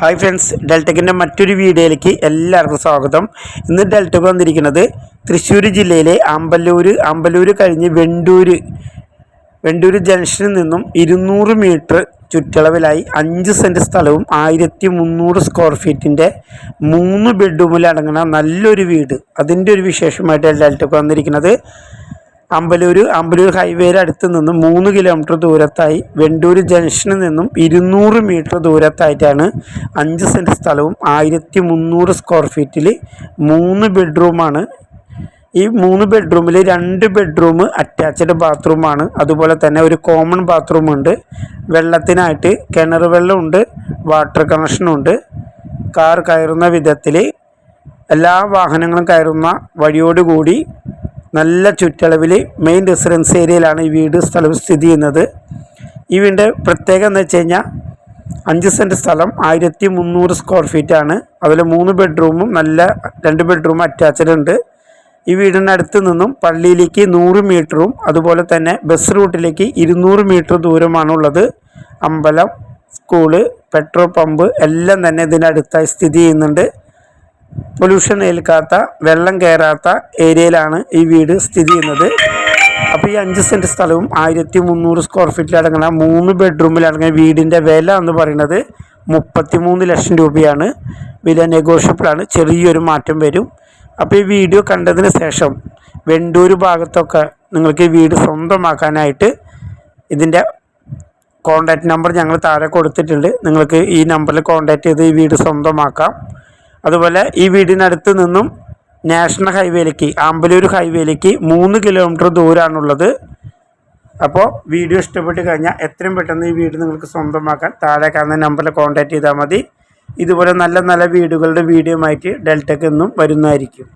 Hi friends ഡെൽറ്റക്കിന്റെ മറ്റൊരു വീഡിയോയിലേക്ക് എല്ലാവർക്കും സ്വാഗതം. ഇന്ന് ഡെൽറ്റക്ക് വന്നിരിക്കുന്നത് തൃശ്ശൂർ ജില്ലയിലെ അമ്പലൂർ അമ്പലൂർ കഴിഞ്ഞ് വെണ്ടൂർ വെണ്ടൂർ ജംഗ്ഷനിൽ നിന്നും ഇരുന്നൂറ് മീറ്റർ ചുറ്റളവിലായി അഞ്ച് സെന്റ് സ്ഥലവും ആയിരത്തി മുന്നൂറ് സ്ക്വയർ ഫീറ്റിന്റെ മൂന്ന് ബെഡ്റൂമിൽ അടങ്ങുന്ന നല്ലൊരു വീട്. അതിന്റെ ഒരു വിശേഷമായിട്ട് ഡെൽറ്റക്ക് വന്നിരിക്കുന്നത്. അമ്പലൂർ അമ്പലൂർ ഹൈവേയുടെ അടുത്ത് നിന്നും മൂന്ന് കിലോമീറ്റർ ദൂരത്തായി വെണ്ടൂർ ജംഗ്ഷനിൽ നിന്നും ഇരുന്നൂറ് മീറ്റർ ദൂരത്തായിട്ടാണ് അഞ്ച് സെന്റ് സ്ഥലവും ആയിരത്തി മുന്നൂറ് സ്ക്വയർ ഫീറ്റിൽ മൂന്ന് ബെഡ്റൂമാണ് ഈ മൂന്ന് ബെഡ്റൂമിൽ രണ്ട് ബെഡ്റൂം അറ്റാച്ച്ഡ് ബാത്റൂമാണ് അതുപോലെ തന്നെ ഒരു കോമൺ ബാത്റൂം ഉണ്ട്. വെള്ളത്തിനായിട്ട് കിണർ വെള്ളമുണ്ട് വാട്ടർ കണക്ഷനുണ്ട് കാർ കയറുന്ന വിധത്തിൽ എല്ലാ വാഹനങ്ങളും കയറുന്ന വഴിയോടുകൂടി നല്ല ചുറ്റളവിൽ മെയിൻ റെസിഡൻസ് ഏരിയയിലാണ് ഈ വീട് സ്ഥലം സ്ഥിതി ചെയ്യുന്നത്. ഈ വീടിന്റെ പ്രത്യേകത എന്ന് വെച്ച് കഴിഞ്ഞാൽ അഞ്ച് സെന്റ് സ്ഥലം ആയിരത്തി മുന്നൂറ് സ്ക്വയർ ഫീറ്റ് ആണ്. അതിൽ മൂന്ന് ബെഡ്റൂമും നല്ല രണ്ട് ബെഡ്റൂം അറ്റാച്ച്ഡ് ഉണ്ട്. ഈ വീടിന്റെ അടുത്ത് നിന്നും പള്ളിയിലേക്ക് നൂറ് മീറ്ററും അതുപോലെ തന്നെ ബസ് റൂട്ടിലേക്ക് ഇരുന്നൂറ് മീറ്റർ ദൂരമാണുള്ളത്. അമ്പലം സ്കൂൾ പെട്രോൾ പമ്പ് എല്ലാം തന്നെ ഇതിനടുത്തായി സ്ഥിതി ചെയ്യുന്നുണ്ട്. പൊല്യൂഷൻ ഏൽക്കാത്ത വെള്ളം കയറാത്ത ഏരിയയിലാണ് ഈ വീട് സ്ഥിതി ചെയ്യുന്നത്. അപ്പോൾ ഈ അഞ്ച് സെന്റ് സ്ഥലവും ആയിരത്തി മുന്നൂറ് സ്ക്വയർ ഫീറ്റിൽ അടങ്ങുന്ന മൂന്ന് ബെഡ്റൂമിൽ അടങ്ങുന്ന വീടിന്റെ വില എന്ന് പറയുന്നത് മുപ്പത്തി മൂന്ന് ലക്ഷം രൂപയാണ്. വില നെഗോഷ്യബിളാണ് ചെറിയൊരു മാറ്റം വരും. അപ്പോൾ ഈ വീഡിയോ കണ്ടതിന് ശേഷം വെണ്ടൂർ ഭാഗത്തൊക്കെ നിങ്ങൾക്ക് ഈ വീട് സ്വന്തമാക്കാനായിട്ട് ഇതിന്റെ കോൺടാക്റ്റ് നമ്പർ ഞങ്ങൾ താഴെ കൊടുത്തിട്ടുണ്ട്. നിങ്ങൾക്ക് ഈ നമ്പറിൽ കോൺടാക്റ്റ് ചെയ്ത് ഈ വീട് സ്വന്തമാക്കാം. അതുപോലെ ഈ വീടിനടുത്ത് നിന്നും നാഷണൽ ഹൈവേയിലേക്ക് ആമ്പലൂർ ഹൈവേയിലേക്ക് മൂന്ന് കിലോമീറ്റർ ദൂരമാണുള്ളത് അപ്പോൾ വീഡിയോ ഇഷ്ടപ്പെട്ട് കഴിഞ്ഞാൽ എത്രയും പെട്ടെന്ന് ഈ വീട് നിങ്ങൾക്ക് സ്വന്തമാക്കാൻ താഴെ കാണുന്ന നമ്പറിൽ കോൺടാക്റ്റ് ചെയ്താൽ മതി. ഇതുപോലെ നല്ല നല്ല വീടുകളുടെ വീഡിയോ ആയിട്ട് ഡെൽറ്റക്ക് എന്നും വരുന്നതായിരിക്കും.